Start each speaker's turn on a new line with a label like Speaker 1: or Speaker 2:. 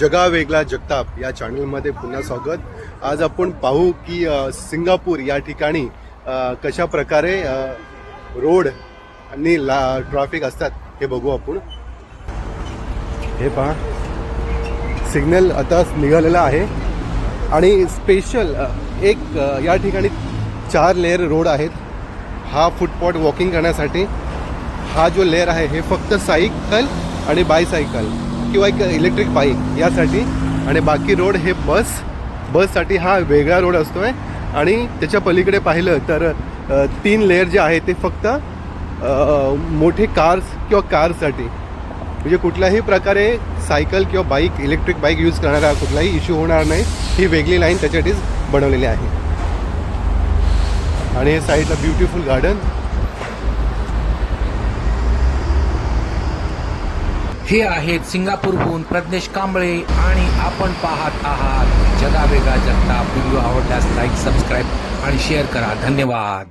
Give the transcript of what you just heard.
Speaker 1: जगा वेगळा जगताप या चॅनलमध्ये पुन्हा स्वागत. आज आपण पाहू की सिंगापूर या ठिकाणी कशा प्रकारे रोड आणि ला ट्रॅफिक असतात हे बघू आपण. हे पहा. सिग्नल आता निघालेला आहे. आणि स्पेशल एक या ठिकाणी चार लेअर रोड आहेत. हा फुटपॉट वॉकिंग करण्यासाठी हा जो लेअर आहे हे फक्त सायकल आणि बायसायकल किंवा एक इलेक्ट्रिक बाईक यासाठी. आणि बाकी रोड हे बस बससाठी हा वेगळा रोड असतो आहे आणि त्याच्या पलीकडे पाहिलं तर तीन लेअर जे आहे ते फक्त मोठे कार्स किंवा कारसाठी म्हणजे कुठल्याही प्रकारे सायकल किंवा बाईक इलेक्ट्रिक बाईक यूज करणारा कुठलाही इश्यू होणार नाही. ही वेगळी लाईन त्याच्यासाठीच बनवलेली आहे. आणि हे साईडला ब्युटिफुल गार्डन
Speaker 2: हे आहेत सिंगापूरहून प्रज्ञेश कांबळे आणि आपण पाहत आहात जगावेगा जगता व्हिडिओ आवडल्यास लाईक सबस्क्राईब आणि शेअर करा. धन्यवाद.